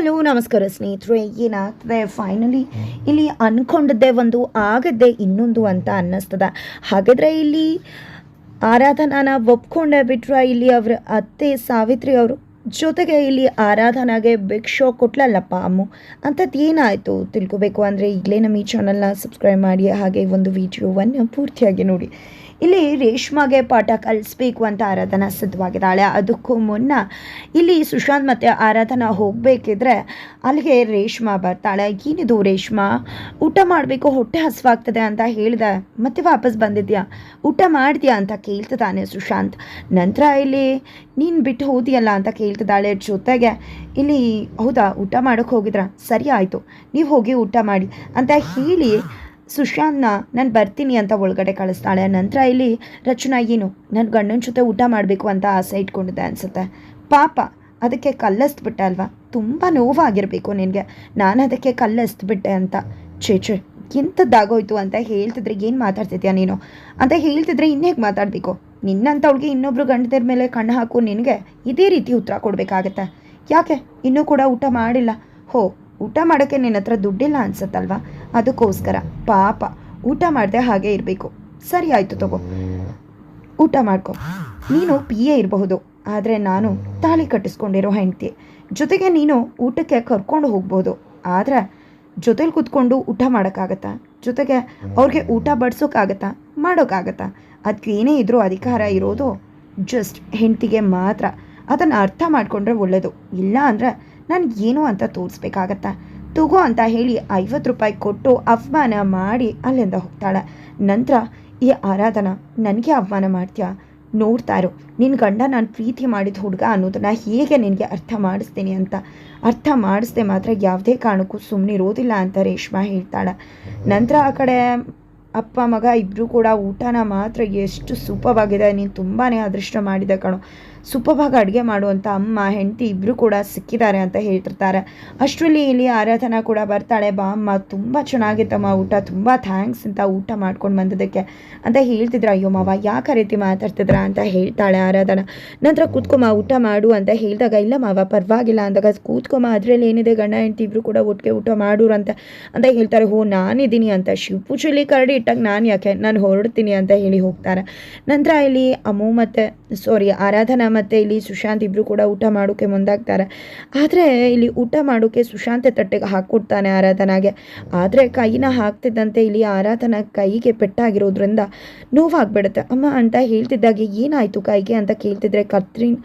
Hello, ನಮಸ್ಕಾರ ಸ್ನೇಹಿತರೆ. ಏನಾಗ್ತದೆ? ಫೈನಲಿ ಇಲ್ಲಿ ಅಂದ್ಕೊಂಡದ್ದೇ ಒಂದು ಆಗದ್ದೆ ಇನ್ನೊಂದು ಅಂತ ಅನ್ನಿಸ್ತದೆ. ಹಾಗಾದರೆ ಇಲ್ಲಿ ಆರಾಧನಾನ ಒಪ್ಕೊಂಡೇ ಬಿಟ್ರೆ ಇಲ್ಲಿ ಅವರ ಅತ್ತೆ ಸಾವಿತ್ರಿ ಅವರು ಜೊತೆಗೆ ಇಲ್ಲಿ ಆರಾಧನಾಗೆ ಬಿಗ್ ಶೋ ಕೊಟ್ಲಲ್ಲಪ್ಪ ಅಮ್ಮು. ಅಂಥದ್ದು ಏನಾಯಿತು ತಿಳ್ಕೊಬೇಕು? ಅಂದರೆ ಈಗಲೇ ನಮ್ಮ ಈ ಚಾನಲ್ನ ಸಬ್ಸ್ಕ್ರೈಬ್ ಮಾಡಿ, ಹಾಗೆ ಒಂದು ವಿಡಿಯೋವನ್ನು ಪೂರ್ತಿಯಾಗಿ ನೋಡಿ. ಇಲ್ಲಿ ರೇಷ್ಮಾಗೆ ಪಾಠ ಕಲಿಸ್ಬೇಕು ಅಂತ ಆರಾಧನಾ ಸಿದ್ಧವಾಗಿದ್ದಾಳೆ. ಅದಕ್ಕೂ ಮುನ್ನ ಇಲ್ಲಿ ಸುಶಾಂತ್ ಮತ್ತು ಆರಾಧನಾ ಹೋಗಬೇಕಿದ್ರೆ ಅಲ್ಲಿಗೆ ರೇಷ್ಮಾ ಬರ್ತಾಳೆ. ಏನಿದು ರೇಷ್ಮಾ? ಊಟ ಮಾಡಬೇಕು, ಹೊಟ್ಟೆ ಹಸುವಾಗ್ತದೆ ಅಂತ ಹೇಳಿದೆ. ಮತ್ತೆ ವಾಪಸ್ ಬಂದಿದ್ಯಾ? ಊಟ ಮಾಡಿದ್ಯಾ ಅಂತ ಕೇಳ್ತಿದ್ದಾನೆ ಸುಶಾಂತ್. ನಂತರ ಇಲ್ಲಿ, ನೀನು ಬಿಟ್ಟು ಹೋದಿಯಲ್ಲ ಅಂತ ಕೇಳ್ತಿದ್ದಾಳೆ ಜೊತೆಗೆ. ಇಲ್ಲಿ, ಹೌದಾ, ಊಟ ಮಾಡೋಕ್ಕೆ ಹೋಗಿದ್ರ? ಸರಿ ಆಯಿತು, ನೀವು ಹೋಗಿ ಊಟ ಮಾಡಿ ಅಂತ ಹೇಳಿ ಸುಶಾಂತ್ನ, ನಾನು ಬರ್ತೀನಿ ಅಂತ ಒಳಗಡೆ ಕಳಿಸ್ತಾಳೆ. ನಂತರ ಇಲ್ಲಿ, ರಚನಾ, ಏನು? ನನ್ನ ಗಂಡನ ಜೊತೆ ಊಟ ಮಾಡಬೇಕು ಅಂತ ಆಸೆ ಇಟ್ಕೊಂಡಿದ್ದೆ ಅನಿಸುತ್ತೆ. ಪಾಪ, ಅದಕ್ಕೆ ಕಲ್ಲಸ್ಬಿಟ್ಟೆ ಅಲ್ವಾ? ತುಂಬ ನೋವಾಗಿರಬೇಕು ನಿನಗೆ. ನಾನು ಅದಕ್ಕೆ ಕಲ್ಲಸ್ಬಿಟ್ಟೆ ಅಂತ. ಛೇ ಛೇ ಎಂಥದ್ದಾಗೋಯ್ತು ಅಂತ ಹೇಳ್ತಿದ್ರೆ ಏನು ಮಾತಾಡ್ತಿದ್ಯಾ ನೀನು? ಅಂತ ಹೇಳ್ತಿದ್ರೆ ಇನ್ನೇಗೆ ಮಾತಾಡಬೇಕು? ನಿನ್ನಂಥವ್ಳಿಗೆ ಇನ್ನೊಬ್ರು ಗಂಡದ್ರ ಮೇಲೆ ಕಣ್ಣು ಹಾಕು ನಿನಗೆ ಇದೇ ರೀತಿ ಉತ್ತರ ಕೊಡಬೇಕಾಗತ್ತೆ. ಯಾಕೆ? ಇನ್ನೂ ಕೂಡ ಊಟ ಮಾಡಿಲ್ಲ. ಹೋ, ಊಟ ಮಾಡೋಕ್ಕೆ ನಿನ್ನ ಹತ್ರ ದುಡ್ಡಿಲ್ಲ ಅನ್ಸುತ್ತಲ್ವಾ? ಅದಕ್ಕೋಸ್ಕರ ಪಾಪ ಊಟ ಮಾಡದೆ ಹಾಗೆ ಇರಬೇಕು. ಸರಿ ಆಯಿತು ತಗೋ. ಊಟ ಮಾಡ್ಕೊ. ನೀನು ಪಿ ಎ ಇರಬಹುದು. ಆದರೆ ನಾನು ತಾಳಿ ಕಟ್ಟಿಸ್ಕೊಂಡಿರೋ ಹೆಂಡತಿ. ಜೊತೆಗೆ ನೀನು ಊಟಕ್ಕೆ ಕರ್ಕೊಂಡು ಹೋಗ್ಬೋದು. ಆದರೆ ಜೊತೆಲಿ ಕೂತ್ಕೊಂಡು ಊಟ ಮಾಡೋಕ್ಕಾಗತ್ತಾ? ಜೊತೆಗೆ ಅವ್ರಿಗೆ ಊಟ ಬಡಿಸೋಕ್ಕಾಗತ್ತಾ ಮಾಡೋಕ್ಕಾಗತ್ತಾ ಅದಕ್ಕೆ ಏನೇ ಇದ್ರೂ ಅಧಿಕಾರ ಇರೋದು ಜಸ್ಟ್ ಹೆಂಡತಿಗೆ ಮಾತ್ರ. ಅದನ್ನು ಅರ್ಥ ಮಾಡಿಕೊಂಡ್ರೆ ಒಳ್ಳೆಯದು ಇಲ್ಲ ಅಂದರೆ ಏನು ಅಂತ ತೋರಿಸ್ಬೇಕಾಗತ್ತಾ? ತಗೋ ಅಂತ ಹೇಳಿ ಐವತ್ತು ರೂಪಾಯಿ ಕೊಟ್ಟು ಅವಮಾನ ಮಾಡಿ ಅಲ್ಲಿಂದ ಹೋಗ್ತಾಳೆ. ನಂತರ ಈ ಆರಾಧನಾ, ನನಗೆ ಅವಮಾನ ಮಾಡ್ತೀಯಾ? ನೋಡ್ತಾ ಇರು. ನಿನ್ನ ಗಂಡ ನಾನು ಪ್ರೀತಿ ಮಾಡಿದ ಹುಡುಗ ಅನ್ನೋದನ್ನ ಹೇಗೆ ನಿನಗೆ ಅರ್ಥ ಮಾಡಿಸ್ತೀನಿ ಅಂತ. ಅರ್ಥ ಮಾಡಿಸ್ದೆ ಮಾತ್ರ ಯಾವುದೇ ಕಾರಣಕ್ಕೂ ಸುಮ್ಮನೆ ಇರೋದಿಲ್ಲ ಅಂತ ರೇಷ್ಮಾ ಹೇಳ್ತಾಳೆ. ನಂತರ ಆ ಕಡೆ ಅಪ್ಪ, ಮಗ ಇಬ್ಬರು ಕೂಡ ಊಟನ ಮಾತ್ರ ಎಷ್ಟು ಸೂಪವಾಗಿದೆ ನೀನು ತುಂಬಾ ಅದೃಷ್ಟ ಮಾಡಿದೆ ಕಣೋ. ಸೂಪವಾಗಿ ಅಡುಗೆ ಮಾಡುವಂಥ ಅಮ್ಮ, ಹೆಂಡತಿ ಇಬ್ಬರು ಕೂಡ ಸಿಕ್ಕಿದ್ದಾರೆ ಅಂತ ಹೇಳ್ತಿರ್ತಾರೆ. ಅಷ್ಟರಲ್ಲಿ ಇಲ್ಲಿ ಆರಾಧನಾ ಕೂಡ ಬರ್ತಾಳೆ. ಬಾ ಅಮ್ಮ, ತುಂಬ ಚೆನ್ನಾಗಿತ್ತಮ್ಮ ಊಟ. ತುಂಬ ಥ್ಯಾಂಕ್ಸ್ ಅಂತ ಊಟ ಮಾಡ್ಕೊಂಡು ಬಂದಿದ್ದಕ್ಕೆ ಅಂತ ಹೇಳ್ತಿದ್ರು. ಅಯ್ಯೋ ಮಾವ, ಯಾಕೆ ರೀತಿ ಮಾತಾಡ್ತಿದ್ರ ಅಂತ ಹೇಳ್ತಾಳೆ ಆರಾಧನಾ. ನಂತರ ಕೂತ್ಕೊಮ್ಮ ಊಟ ಮಾಡು ಅಂತ ಹೇಳಿದಾಗ, ಇಲ್ಲ ಮಾವ, ಪರವಾಗಿಲ್ಲ ಅಂದಾಗ ಕೂತ್ಕೊಮ್ಮ ಅದರಲ್ಲಿ ಏನಿದೆ, ಗಂಡ ಹೆಂಡತಿ ಇಬ್ಬರು ಕೂಡ ಒಟ್ಟಿಗೆ ಊಟ ಮಾಡೋರು ಅಂತ ಅಂತ ಹೇಳ್ತಾರೆ. ಹೋ, ನಾನಿದ್ದೀನಿ ಅಂತ ಶಿವಪೂಜಲಿ ಕರಡಿ ಇಟ್ಟಾಗ ನಾನು ಯಾಕೆ? ನಾನು ಹೊರಡ್ತೀನಿ ಅಂತ ಹೇಳಿ ಹೋಗ್ತಾರೆ. ನಂತರ ಇಲ್ಲಿ ಅಮ್ಮ ಮತ್ತು ಸಾರಿ ಆರಾಧನಾ ಮತ್ತು ಇಲ್ಲಿ ಸುಶಾಂತ್ ಇಬ್ಬರು ಕೂಡ ಊಟ ಮಾಡೋಕ್ಕೆ ಮುಂದಾಗ್ತಾರೆ. ಆದರೆ ಇಲ್ಲಿ ಊಟ ಮಾಡೋಕ್ಕೆ ಸುಶಾಂತ್ ತಟ್ಟೆಗೆ ಹಾಕ್ಕೊಡ್ತಾನೆ ಆರಾಧನಾಗೆ. ಆದರೆ ಕೈನ ಹಾಕ್ತಿದ್ದಂತೆ ಇಲ್ಲಿ ಆರಾಧನ ಕೈಗೆ ಪೆಟ್ಟಾಗಿರೋದ್ರಿಂದ ನೋವಾಗ್ಬಿಡುತ್ತೆ. ಅಮ್ಮ ಅಂತ ಹೇಳ್ತಿದ್ದಾಗೆ ಏನಾಯಿತು ಕೈಗೆ ಅಂತ ಕೇಳ್ತಿದ್ರೆ ಕತ್ರಿನ್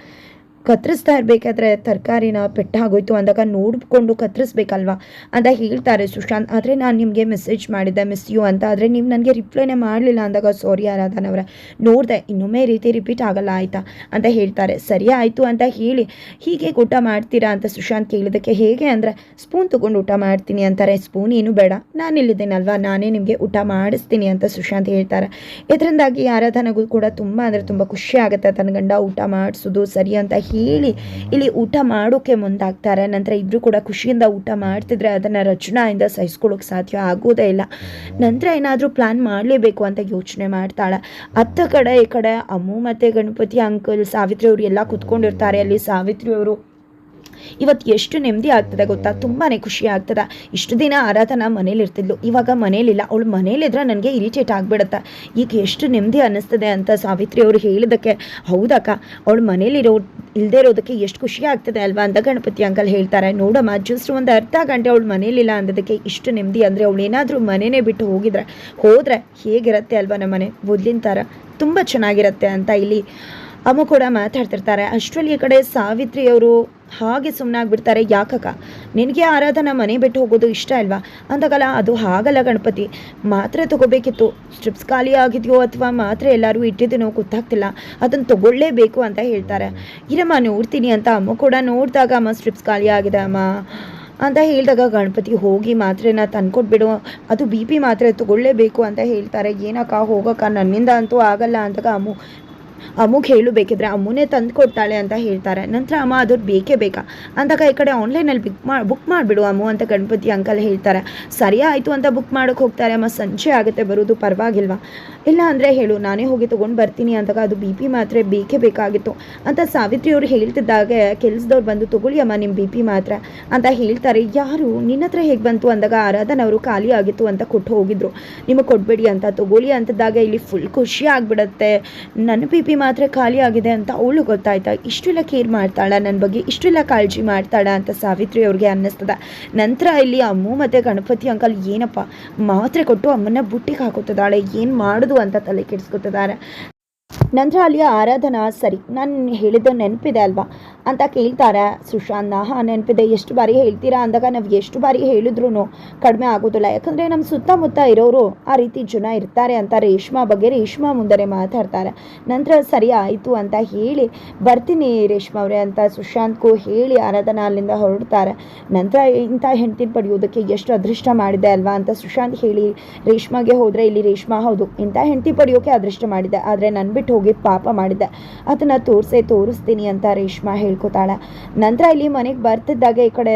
ಕತ್ತರಿಸ್ತಾ ಇರಬೇಕಾದ್ರೆ ತರಕಾರಿನ ಪೆಟ್ಟಾಗೋಯ್ತು ಅಂದಾಗ ನೋಡಿಕೊಂಡು ಕತ್ತರಿಸ್ಬೇಕಲ್ವಾ ಅಂತ ಹೇಳ್ತಾರೆ ಸುಶಾಂತ್. ಆದರೆ ನಾನು ನಿಮಗೆ ಮೆಸೇಜ್ ಮಾಡಿದ್ದೆ ಮಿಸ್ ಯು ಅಂತ. ಆದರೆ ನೀವು ನನಗೆ ರಿಪ್ಲೈನೇ ಮಾಡಲಿಲ್ಲ ಅಂದಾಗ ಸಾರಿ ಆರಾಧನವರ ನೋಡಿದೆ ಇನ್ನೊಮ್ಮೆ ರೀತಿ ರಿಪೀಟ್ ಆಗಲ್ಲ ಆಯಿತಾ ಅಂತ ಹೇಳ್ತಾರೆ. ಸರಿ ಆಯಿತು ಅಂತ ಹೇಳಿ, ಹೀಗೆ ಊಟ ಮಾಡ್ತೀರಾ ಅಂತ ಸುಶಾಂತ್ ಕೇಳಿದಕ್ಕೆ ಹೇಗೆ ಅಂದರೆ ಸ್ಪೂನ್ ತೊಗೊಂಡು ಊಟ ಮಾಡ್ತೀನಿ ಅಂತಾರೆ. ಸ್ಪೂನ್ ಏನು ಬೇಡ, ನಾನು ಇಲ್ಲಿದ್ದೇನಲ್ವಾ, ನಾನೇ ನಿಮಗೆ ಊಟ ಮಾಡಿಸ್ತೀನಿ ಅಂತ ಸುಶಾಂತ್ ಹೇಳ್ತಾರೆ. ಇದರಿಂದಾಗಿ ಆರಾಧನೆಗೂ ಕೂಡ ತುಂಬ ಅಂದರೆ ತುಂಬ ಖುಷಿ ಆಗುತ್ತೆ. ತನ್ನ ಗಂಡ ಊಟ ಮಾಡಿಸೋದು ಸರಿ ಅಂತ ಹೇಳಿ ಇಲ್ಲಿ ಊಟ ಮಾಡೋಕ್ಕೆ ಮುಂದಾಗ್ತಾರೆ. ನಂತರ ಇಬ್ಬರು ಕೂಡ ಖುಷಿಯಿಂದ ಊಟ ಮಾಡ್ತಿದ್ರೆ ಅದನ್ನು ರಚನಾಯಿಂದ ಸಹಿಸ್ಕೊಳ್ಳೋಕೆ ಸಾಧ್ಯ ಆಗೋದೇ ಇಲ್ಲ. ನಂತರ ಏನಾದರೂ ಪ್ಲ್ಯಾನ್ ಮಾಡಲೇಬೇಕು ಅಂತ ಯೋಚನೆ ಮಾಡ್ತಾಳೆ. ಅತ್ತ ಕಡೆ ಈ ಕಡೆ ಅಮ್ಮು ಮತ್ತು ಗಣಪತಿ ಅಂಕಲ್ ಸಾವಿತ್ರಿ ಅವರು ಎಲ್ಲ ಕುತ್ಕೊಂಡಿರ್ತಾರೆ. ಅಲ್ಲಿ ಸಾವಿತ್ರಿ ಅವರು ಇವತ್ತು ಎಷ್ಟು ನೆಮ್ಮದಿ ಆಗ್ತದೆ ಗೊತ್ತಾ? ತುಂಬಾ ಖುಷಿ ಆಗ್ತದೆ. ಇಷ್ಟು ದಿನ ಆರಾಧನಾ ಮನೇಲಿ ಇರ್ತಿದ್ಲು. ಇವಾಗ ಮನೇಲಿಲ್ಲ ಅವಳು ಮನೇಲಿದ್ರೆ ನನಗೆ ಇರಿಟೇಟ್ ಆಗಿಬಿಡುತ್ತೆ. ಈಗ ಎಷ್ಟು ನೆಮ್ಮದಿ ಅನ್ನಿಸ್ತದೆ ಅಂತ ಸಾವಿತ್ರಿ ಅವರು ಹೇಳಿದ್ದಕ್ಕೆ ಹೌದಕ್ಕ. ಅವಳು ಮನೇಲಿರೋ ಇಲ್ಲದೆ ಇರೋದಕ್ಕೆ ಎಷ್ಟು ಖುಷಿ ಆಗ್ತದೆ ಅಲ್ವಾ ಅಂತ ಗಣಪತಿ ಅಂಕಲ್ ಹೇಳ್ತಾರೆ. ನೋಡಮ್ಮ, ಜಸ್ಟ್ ಒಂದು ಅರ್ಧ ಗಂಟೆ ಅವಳು ಮನೇಲಿಲ್ಲ ಅಂದದಕ್ಕೆ ಇಷ್ಟು ನೆಮ್ಮದಿ ಅಂದರೆ ಅವಳು ಏನಾದರೂ ಮನೆಯೇ ಬಿಟ್ಟು ಹೋಗಿದ್ರೆ ಹೋದರೆ ಹೇಗಿರುತ್ತೆ ಅಲ್ವಾ ನಮ್ಮ ಮನೆ ಮೊದಲಿನ ಥರ ತುಂಬ ಚೆನ್ನಾಗಿರುತ್ತೆ ಅಂತ ಇಲ್ಲಿ ಅಮ್ಮ ಕೂಡ ಮಾತಾಡ್ತಿರ್ತಾರೆ. ಅಷ್ಟರಲ್ಲಿ ಈ ಕಡೆ ಸಾವಿತ್ರಿ ಅವರು ಹಾಗೆ ಸುಮ್ಮನಾಗ್ಬಿಡ್ತಾರೆ ಯಾಕಕ್ಕ? ನಿನಗೆ ಆರಾಧನಾ ಮನೆ ಬಿಟ್ಟು ಹೋಗೋದು ಇಷ್ಟ ಅಲ್ವಾ ಅಂದಾಗಲ್ಲ ಅದು ಹಾಗಲ್ಲ ಗಣಪತಿ. ಮಾತ್ರೆ ತಗೋಬೇಕಿತ್ತು. ಸ್ಟ್ರಿಪ್ಸ್ ಖಾಲಿ ಆಗಿದೆಯೋ ಅಥವಾ ಮಾತ್ರೆ ಎಲ್ಲರೂ ಇಟ್ಟಿದ್ದೀನೋ ಗೊತ್ತಾಗ್ತಿಲ್ಲ. ಅದನ್ನು ತಗೊಳ್ಳೇಬೇಕು ಅಂತ ಹೇಳ್ತಾರೆ. ಇರಮ್ಮ, ನೋಡ್ತೀನಿ ಅಂತ ಅಮ್ಮ ಕೂಡ ನೋಡಿದಾಗ, ಅಮ್ಮ, ಸ್ಟ್ರಿಪ್ಸ್ ಖಾಲಿ ಆಗಿದೆ ಅಮ್ಮ ಅಂತ ಹೇಳಿದಾಗ ಗಣಪತಿ ಹೋಗಿ ಮಾತ್ರೆನ ತಂದ್ಕೊಟ್ಬಿಡು. ಅದು ಬಿ ಪಿ ಮಾತ್ರೆ ತಗೊಳ್ಳೇಬೇಕು ಅಂತ ಹೇಳ್ತಾರೆ. ಏನಕ್ಕ ಹೋಗಕ್ಕ? ನನ್ನಿಂದ ಅಂತೂ ಆಗಲ್ಲ ಅಂತಾಗ ಅಮ್ಮು. ಅಮ್ಮಗೆ ಹೇಳು ಬೇಕಿದ್ರೆ ಅಮ್ಮನೇ ತಂದು ಕೊಡ್ತಾಳೆ ಅಂತ ಹೇಳ್ತಾರೆ. ನಂತರ ಅಮ್ಮ ಅದು ಬೇಕೇ ಬೇಕಾ? ಅಂದಾಗ ಈ ಕಡೆ ಆನ್ಲೈನಲ್ಲಿ ಬುಕ್ ಮಾ ಬುಕ್ ಮಾಡಿಬಿಡು ಅಮ್ಮು ಅಂತ ಗಣಪತಿ ಅಂಕಲ್ ಹೇಳ್ತಾರೆ. ಸರಿ ಆಯಿತು ಅಂತ ಬುಕ್ ಮಾಡೋಕ್ಕೆ ಹೋಗ್ತಾರೆ ಅಮ್ಮ, ಸಂಜೆ ಆಗುತ್ತೆ, ಬರೋದು ಪರವಾಗಿಲ್ವಾ? ಇಲ್ಲ ಅಂದರೆ ಹೇಳು, ನಾನೇ ಹೋಗಿ ತೊಗೊಂಡು ಬರ್ತೀನಿ ಅಂದಾಗ ಅದು ಬಿ ಪಿ ಮಾತ್ರೆ ಬೇಕೇ ಬೇಕಾಗಿತ್ತು. ಅಂತ ಸಾವಿತ್ರಿ ಅವರು ಹೇಳ್ತಿದ್ದಾಗ ಕೆಲ್ಸದವ್ರು ಬಂದು, ತೊಗೊಳ್ಳಿ ಅಮ್ಮ ನಿಮ್ಮ ಬಿ ಪಿ ಮಾತ್ರ. ಅಂತ ಹೇಳ್ತಾರೆ. ಯಾರು? ನಿನ್ನ ಹತ್ರ ಹೇಗೆ ಬಂತು? ಅಂದಾಗ ಆರಾಧನ ಅವರು ಖಾಲಿ ಆಗಿತ್ತು ಅಂತ ಕೊಟ್ಟು ಹೋಗಿದ್ರು. ನಿಮಗೆ ಕೊಡಬೇಡಿ ಅಂತ, ತೊಗೊಳ್ಳಿ ಅಂತದಾಗ ಇಲ್ಲಿ ಫುಲ್ ಖುಷಿ ಆಗಿಬಿಡತ್ತೆ. ನನ್ನ ಬಿ ಪಿ ಮಾತ್ರ ಖಾಲಿ ಆಗಿದೆ ಅಂತ ಅವಳು ಗೊತ್ತಾಯ್ತಾ? ಇಷ್ಟೆಲ್ಲ ಕೇರ್ ಮಾಡ್ತಾಳ? ನನ್ನ ಬಗ್ಗೆ ಇಷ್ಟೆಲ್ಲ ಕಾಳಜಿ ಮಾಡ್ತಾಳ ಅಂತ ಸಾವಿತ್ರಿ ಅವ್ರಿಗೆ ಅನ್ನಿಸ್ತದ. ನಂತರ ಇಲ್ಲಿ ಅಮ್ಮು ಮತ್ತು ಗಣಪತಿ ಅಂಕಲ್ ಏನಪ್ಪ? ಮಾತ್ರೆ ಕೊಟ್ಟು ಅಮ್ಮನ ಬುಟ್ಟಿಗೆ ಹಾಕೋತದಾಳೆ ಏನು ಮಾಡೋದು ಅಂತ ತಲೆ ಕೆಡಿಸ್ಕೊತಿದ್ದಾರೆ. ನಂತರ ಅಲ್ಲಿ ಆರಾಧನಾ, ಸರಿ, ನಾನು ಹೇಳಿದ ನೆನಪಿದೆ ಅಲ್ವಾ? ಅಂತ ಕೇಳ್ತಾರೆ. ಸುಶಾಂತ್ನ ಹಾಂ ನೆನಪಿದೆ. ಎಷ್ಟು ಬಾರಿ ಹೇಳ್ತೀರಾ? ಅಂದಾಗ ನಾವು ಎಷ್ಟು ಬಾರಿ ಹೇಳಿದ್ರು ಕಡಿಮೆ ಆಗೋದಿಲ್ಲ. ಯಾಕಂದರೆ ನಮ್ಮ ಸುತ್ತಮುತ್ತ ಇರೋರು ಆ ರೀತಿ ಜನ ಇರ್ತಾರೆ ಅಂತ ರೇಷ್ಮಾ ಬಗ್ಗೆ ರೇಷ್ಮಾ ಮುಂದೆ ಮಾತಾಡ್ತಾರೆ. ನಂತರ ಸರಿ, ಆಯಿತು ಅಂತ ಹೇಳಿ, ಬರ್ತೀನಿ ರೇಷ್ಮಾ ಅವರೇ ಅಂತ ಸುಶಾಂತ್ಗೂ ಹೇಳಿ ಆರಾಧನಾ ಅಲ್ಲಿಂದ ಹೊರಡ್ತಾರೆ. ನಂತರ, ಇಂಥ ಹೆಂಡ್ತಿನ ಪಡೆಯೋದಕ್ಕೆ ಎಷ್ಟು ಅದೃಷ್ಟ ಮಾಡಿದೆ ಅಲ್ವಾ? ಅಂತ ಸುಶಾಂತ್ ಹೇಳಿ, ರೇಷ್ಮಾಗೆ ಹೋದರೆ ಇಲ್ಲಿ ರೇಷ್ಮಾ ಹೌದು. ಇಂಥ ಹೆಂಡತಿ ಪಡೆಯೋಕೆ ಅದೃಷ್ಟ ಮಾಡಿದೆ. ಆದರೆ ನನ್ನ ಬಿಟ್ಟು ಹೋಗಿ ಪಾಪ ಮಾಡಿದೆ. ಅದನ್ನು ತೋರಿಸೇ ತೋರಿಸ್ತೀನಿ ಅಂತ ರೇಷ್ಮಾ ಹೇಳ್ಕೊತಾಳೆ ನಂತರ ಇಲ್ಲಿ ಮನೆಗೆ ಬರ್ತಿದ್ದಾಗ ಈ ಕಡೆ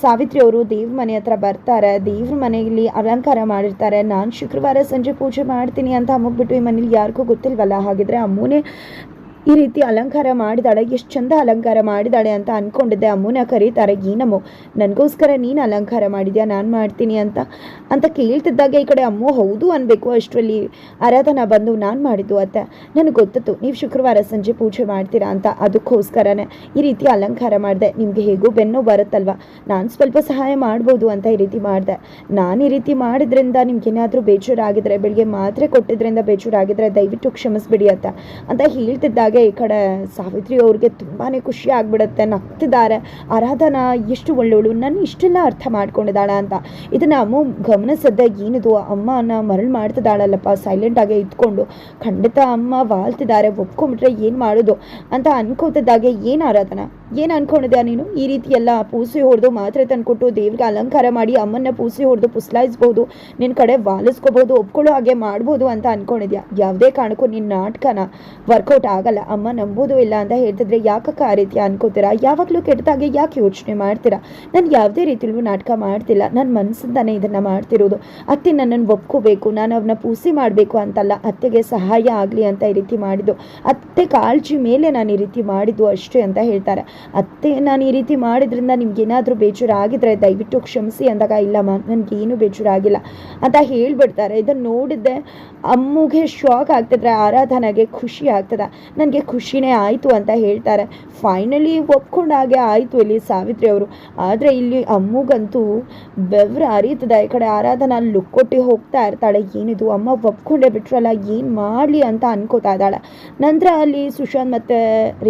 ಸಾವಿತ್ರಿ ಅವರು ದೇವ್ರ ಮನೆ ಹತ್ರ ಬರ್ತಾರೆ. ದೇವ್ರ ಮನೆಯಲ್ಲಿ ಅಲಂಕಾರ ಮಾಡಿರ್ತಾರೆ. ನಾನು ಶುಕ್ರವಾರ ಸಂಜೆ ಪೂಜೆ ಮಾಡ್ತೀನಿ ಅಂತ ಅಮ್ಮಗೆ ಬಿಟ್ಟು ಈ ಮನೇಲಿ ಯಾರಿಗೂ ಗೊತ್ತಿಲ್ವಲ್ಲ? ಹಾಗಿದ್ರೆ ಅಮ್ಮನೇ ಈ ರೀತಿ ಅಲಂಕಾರ ಮಾಡಿದಾಳೆ. ಎಷ್ಟು ಚಂದ ಅಲಂಕಾರ ಮಾಡಿದಾಳೆ ಅಂತ ಅಂದ್ಕೊಂಡಿದ್ದೆ ಅಮ್ಮನ ಕರೀತಾರೆ ಏನಮ್ಮು ನನಗೋಸ್ಕರ ನೀನು ಅಲಂಕಾರ ಮಾಡಿದ್ಯಾ? ನಾನು ಮಾಡ್ತೀನಿ ಅಂತ. ಅಂತ ಕೇಳ್ತಿದ್ದಾಗ ಈ ಕಡೆ ಅಮ್ಮು, ಹೌದು ಅನ್ಬೇಕು, ಅಷ್ಟರಲ್ಲಿ ಆರಾಧನಾ ಬಂದು ನಾನು ಮಾಡಿದ್ದು ಅತ್ತೆ. ನನಗೆ ಗೊತ್ತಿತ್ತು, ನೀವು ಶುಕ್ರವಾರ ಸಂಜೆ ಪೂಜೆ ಮಾಡ್ತೀರಾ ಅಂತ. ಅದಕ್ಕೋಸ್ಕರನೇ ಈ ರೀತಿ ಅಲಂಕಾರ ಮಾಡಿದೆ. ನಿಮಗೆ ಹೇಗೂ ಬೆನ್ನು ಬರುತ್ತಲ್ವ? ನಾನು ಸ್ವಲ್ಪ ಸಹಾಯ ಮಾಡ್ಬೋದು ಅಂತ ಈ ರೀತಿ ಮಾಡಿದೆ. ನಾನು ಈ ರೀತಿ ಮಾಡಿದ್ರಿಂದ ನಿಮ್ಗೇನಾದರೂ ಬೇಜಾರಾಗಿದ್ರೆ ಬೆಳಿಗ್ಗೆ ಮಾತ್ರೆ ಕೊಟ್ಟಿದ್ರಿಂದ ಬೇಜಾರಾಗಿದ್ರೆ ದಯವಿಟ್ಟು ಕ್ಷಮಿಸ್ಬಿಡಿ ಅಂತ ಅಂತ ಹೇಳ್ತಿದ್ದಾಗ ಈ ಕಡೆ ಸಾವಿತ್ರಿ ಅವ್ರಿಗೆ ತುಂಬಾ ಖುಷಿ ಆಗ್ಬಿಡುತ್ತೆ, ನಗ್ತಿದ್ದಾರೆ. ಆರಾಧನಾ ಎಷ್ಟು ಒಳ್ಳೆಯವಳು ನನ್ನ ಇಷ್ಟೆಲ್ಲ ಅರ್ಥ ಮಾಡ್ಕೊಂಡಿದ್ದಾಳೆ ಅಂತ. ಇದನ್ನು ಅಮ್ಮ ಗಮನಿಸದ್ದೆ ಏನಿದು ಅಮ್ಮನ ಮರಳು ಮಾಡ್ತಿದ್ದಾಳಲ್ಲಪ್ಪ ಸೈಲೆಂಟಾಗೆ ಇದ್ಕೊಂಡು. ಖಂಡಿತ ಅಮ್ಮ ವಾಲ್ತಿದ್ದಾರೆ ಒಪ್ಕೊಂಬಿಟ್ರೆ ಏನು ಮಾಡೋದು ಅಂತ ಅನ್ಕೋತಿದ್ದಾಗೆ ಏನು ಆರಾಧನಾ? ಏನು ಅನ್ಕೊಂಡಿದ್ಯಾ ನೀನು? ಈ ರೀತಿ ಎಲ್ಲ ಪೂಸಿ ಹೊಡೆದು ಮಾತ್ರೆ ತಂದುಕೊಟ್ಟು ದೇವ್ರಿಗೆ ಅಲಂಕಾರ ಮಾಡಿ ಅಮ್ಮನ್ನ ಪೂಸಿ ಹೊಡೆದು ಪುಸ್ಲಾಯಿಸ್ಬೋದು ನಿನ್ನ ಕಡೆ ವಾಲಿಸ್ಕೋಬೋದು, ಒಪ್ಕೊಳ್ಳೋ ಹಾಗೆ ಮಾಡ್ಬೋದು ಅಂತ ಅನ್ಕೊಂಡಿದ್ಯಾ? ಯಾವುದೇ ಕಾರಣಕ್ಕೂ ನಿನ್ನ ನಾಟಕನ ವರ್ಕೌಟ್ ಆಗಲ್ಲ. ಅಮ್ಮ, ನಂಬೋದು ಇಲ್ಲ ಅಂತ ಹೇಳ್ತಿದ್ರೆ ಯಾಕಕ್ಕ ಆ ರೀತಿ ಅನ್ಕೋತೀರಾ? ಯಾವಾಗಲೂ ಕೆಟ್ಟದಾಗೆ ಯಾಕೆ ಯೋಚನೆ ಮಾಡ್ತೀರಾ? ನಾನು ಯಾವುದೇ ರೀತಿಲೂ ನಾಟಕ ಮಾಡ್ತಿಲ್ಲ. ನನ್ನ ಮನಸ್ಸಿಂದಾನೇ ಇದನ್ನು ಮಾಡ್ತಿರೋದು. ಅತ್ತೆ ನನ್ನನ್ನು ಒಪ್ಕೋಬೇಕು, ನಾನು ಅವ್ರನ್ನ ಪೂಸಿ ಮಾಡಬೇಕು ಅಂತಲ್ಲ. ಅತ್ತೆಗೆ ಸಹಾಯ ಆಗಲಿ ಅಂತ ಈ ರೀತಿ ಮಾಡಿದ್ದು. ಅತ್ತೆ ಕಾಳಜಿ ಮೇಲೆ ನಾನು ಈ ರೀತಿ ಮಾಡಿದ್ದು ಅಷ್ಟೇ ಅಂತ ಹೇಳ್ತಾರೆ. ಅತ್ತೆ ನಾನು ಈ ರೀತಿ ಮಾಡಿದ್ರಿಂದ ನಿಮ್ಗೇನಾದರೂ ಬೇಜಾರು ಆಗಿದ್ರೆ ದಯವಿಟ್ಟು ಕ್ಷಮಿಸಿ ಅಂದಾಗ ಇಲ್ಲಮ್ಮ ನನಗೇನು ಬೇಜಾರಾಗಿಲ್ಲ ಅಂತ ಹೇಳಿಬಿಡ್ತಾರೆ. ಇದನ್ನು ನೋಡಿದ್ದೆ ಅಮ್ಮಗೆ ಶಾಕ್ ಆಗ್ತಿದ್ರೆ, ಆರಾಧನೆಗೆ ಖುಷಿ ಆಗ್ತದೆ. ನನಗೆ ಖುಷಿನೇ ಆಯಿತು ಅಂತ ಹೇಳ್ತಾರೆ. ಫೈನಲಿ ಒಪ್ಕೊಂಡಾಗೆ ಆಯಿತು ಇಲ್ಲಿ ಸಾವಿತ್ರಿ ಅವರು. ಆದರೆ ಇಲ್ಲಿ ಅಮ್ಮಗಂತೂ ಬೆವ್ರ ಅರಿತದೆ ಈ ಕಡೆ ಆರಾಧನಾ ಲುಕ್ ಕೊಟ್ಟು ಹೋಗ್ತಾ ಇರ್ತಾಳೆ. ಏನಿದು? ಅಮ್ಮ ಒಪ್ಕೊಂಡೆ ಬಿಟ್ರಲ್ಲ, ಏನು ಮಾಡಲಿ ಅಂತ ಅನ್ಕೋತಾ ಇದ್ದಾಳೆ. ನಂತರ ಅಲ್ಲಿ ಸುಶಾಂತ್ ಮತ್ತು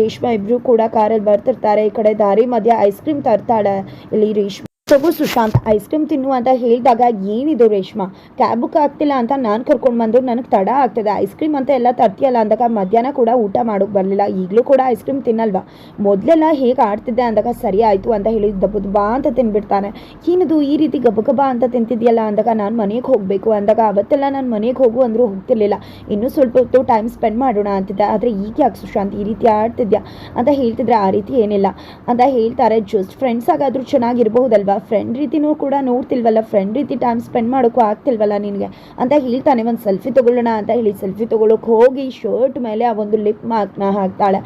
ರೇಷ್ಮಾ ಇಬ್ಬರು ಕೂಡ ಕಾರಲ್ಲಿ ಬರ್ತಿರ್ತಾರೆ. ಈ ಕಡೆ ದಾರಿ ಮಧ್ಯ ಐಸ್ ಕ್ರೀಮ್ ತರ್ತಾಳೆ ಇಲ್ಲಿ ರೇಷ್ಮಾ. ತಗೋ ಸುಶಾಂತ್ ಐಸ್ ಕ್ರೀಮ್ ತಿನ್ನು ಅಂತ ಹೇಳಿದಾಗ ಏನಿದು ರೇಷ್ಮಾ? ಕ್ಯಾಬ್ ಆಗ್ತಿಲ್ಲ ಅಂತ ನಾನು ಕರ್ಕೊಂಡು ಬಂದು ನನಗೆ ತಡ ಆಗ್ತದೆ. ಐಸ್ ಕ್ರೀಮ್ ಅಂತ ಎಲ್ಲ ತರ್ತೀಯಲ್ಲ ಅಂದಾಗ ಮಧ್ಯಾಹ್ನ ಕೂಡ ಊಟ ಮಾಡೋಕೆ ಬರಲಿಲ್ಲ. ಈಗಲೂ ಕೂಡ ಐಸ್ ಕ್ರೀಮ್ ತಿನ್ನಲ್ವಾ? ಮೊದಲೆಲ್ಲ ಹೇಗೆ ಆಡ್ತಿದ್ದೆ ಅಂದಾಗ ಸರಿ ಆಯಿತು ಅಂತ ಹೇಳಿ ದಬ್ಬು ದಬ್ಬಾ ಅಂತ ತಿನ್ಬಿಡ್ತಾನೆ. ಏನಿದು ಈ ರೀತಿ ಗಬಗಬ ಗಬ ಅಂತ ತಿಂತಿದ್ಯಲ್ಲ ಅಂದಾಗ ನಾನು ಮನೆಗೆ ಹೋಗಬೇಕು ಅಂದಾಗ ಅವತ್ತೆಲ್ಲ ನಾನು ಮನೆಗೆ ಹೋಗು ಅಂದರೂ ಹೋಗ್ತಿರ್ಲಿಲ್ಲ. ಇನ್ನೂ ಸ್ವಲ್ಪ ಹೊತ್ತು ಟೈಮ್ ಸ್ಪೆಂಡ್ ಮಾಡೋಣ ಅಂತಿದ್ದೆ. ಆದರೆ ಈಗ ಯಾಕೆ ಸುಶಾಂತ್ ಈ ರೀತಿ ಆಡ್ತಿದ್ಯಾ? ಅಂತ ಹೇಳ್ತಿದ್ರೆ ಆ ರೀತಿ ಏನಿಲ್ಲ. ಅಂತ ಹೇಳ್ತಾರೆ. ಜಸ್ಟ್ ಫ್ರೆಂಡ್ಸ್ ಆಗಾದರೂ ಚೆನ್ನಾಗಿರ್ಬಹುದಲ್ವಾ? ಫ್ರೆಂಡ್ ರೀತಿನೂ ಕೂಡ ನೋಡ್ತಿಲ್ವಲ್ಲ? ಫ್ರೆಂಡ್ ರೀತಿ ಟೈಮ್ ಸ್ಪೆಂಡ್ ಮಾಡೋಕ್ಕೂ ಆಗ್ತಿಲ್ವಲ್ಲ ನಿನಗೆ? ಅಂತ ಹೇಳ್ತಾನೆ, ಒಂದು ಸೆಲ್ಫಿ ತೊಗೊಳ್ಳೋಣ ಅಂತ ಹೇಳಿ ಸೆಲ್ಫಿ ತೊಗೊಳಕ್ಕೆ ಹೋಗಿ ಶರ್ಟ್ ಮೇಲೆ ಆ ಒಂದು ಲಿಪ್ ಮಾರ್ಕ್ನ ಹಾಕ್ತಾಳೆ.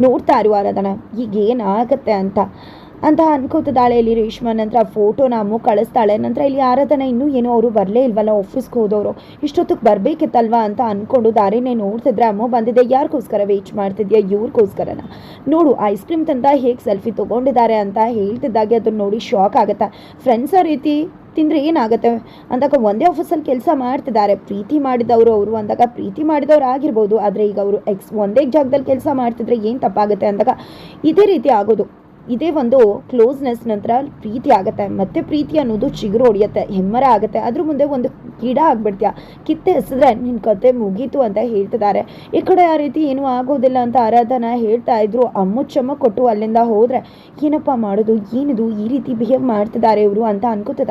ನೋಡ್ತಾ ಇರುವ ಆರಾಧನ ಅಂತ. ಅಂತ ಅನ್ಕೋತಿದ್ದಾಳೆ ಇಲ್ಲಿ ರೇಷ್ಮಾ ನಂತರ ಫೋಟೋನ ಅಮ್ಮ ಕಳಿಸ್ತಾಳೆ. ನಂತರ ಇಲ್ಲಿ ಆರಾಧನ ಇನ್ನೂ ಏನೋ ಅವರು ಬರಲೇ ಇಲ್ವಲ್ಲ ಆಫೀಸ್ಗೆ ಹೋದವರು. ಇಷ್ಟೊತ್ತಿಗೆ ಬರಬೇಕಿತ್ತಲ್ವಾ ಅಂತ ಅಂದ್ಕೊಂಡು ದಾರಿನೇ ನೋಡ್ತಿದ್ರೆ ಅಮ್ಮ ಬಂದಿದೆ. ಯಾರಿಗೋಸ್ಕರ ವೇಟ್ ಮಾಡ್ತಿದ್ಯಾ? ಇವ್ರಿಗೋಸ್ಕರನ? ನೋಡು ಐಸ್ ಕ್ರೀಮ್ ತಂದ ಹೇಗೆ ಸೆಲ್ಫಿ ತೊಗೊಂಡಿದ್ದಾರೆ ಅಂತ ಹೇಳ್ತಿದ್ದಾಗೆ. ಅದನ್ನು ನೋಡಿ ಶಾಕ್ ಆಗುತ್ತೆ. ಫ್ರೆಂಡ್ಸ್ ಆ ರೀತಿ ತಿಂದರೆ ಏನಾಗುತ್ತೆ? ಅಂದಾಗ ಒಂದೇ ಆಫೀಸಲ್ಲಿ ಕೆಲಸ ಮಾಡ್ತಿದ್ದಾರೆ. ಪ್ರೀತಿ ಮಾಡಿದವರು ಅವರು ಅಂದಾಗ ಪ್ರೀತಿ ಮಾಡಿದವರು ಆಗಿರ್ಬೋದು. ಆದರೆ ಈಗ ಅವರು ಎಕ್ಸ್ ಒಂದೇ ಜಾಗದಲ್ಲಿ ಕೆಲಸ ಮಾಡ್ತಿದ್ರೆ ಏನು ತಪ್ಪಾಗುತ್ತೆ ಅಂದಾಗ ಇದೇ ರೀತಿ ಆಗೋದು. ಇದೇ ಒಂದು ಕ್ಲೋಸ್ನೆಸ್ ನಂತರ ಪ್ರೀತಿ ಆಗುತ್ತೆ. ಮತ್ತೆ ಪ್ರೀತಿ ಅನ್ನೋದು ಚಿಗುರು ಹೊಡೆಯುತ್ತೆ, ಹೆಮ್ಮರ ಆಗುತ್ತೆ. ಅದ್ರ ಮುಂದೆ ಒಂದು ಗಿಡ ಆಗ್ಬಿಡ್ತೀಯ? ಕಿತ್ತೆ ಎಸಿದ್ರೆ ನಿನ್ನ ಕತೆ ಮುಗೀತು ಅಂತ ಹೇಳ್ತಿದ್ದಾರೆ ಈ ಕಡೆ ಆ ರೀತಿ ಏನೂ ಆಗೋದಿಲ್ಲ ಅಂತ ಆರಾಧನಾ ಹೇಳ್ತಾ ಇದ್ರು. ಅಮ್ಮುಚ್ಚಮ್ಮ ಕೊಟ್ಟು ಅಲ್ಲಿಂದ ಹೋದರೆ, ಏನಪ್ಪ ಮಾಡೋದು? ಏನಿದು? ಈ ರೀತಿ ಬಿಹೇವ್ ಮಾಡ್ತಿದ್ದಾರೆ ಇವರು ಅಂತ ಅನ್ಕೋತಿದ್ದಾರೆ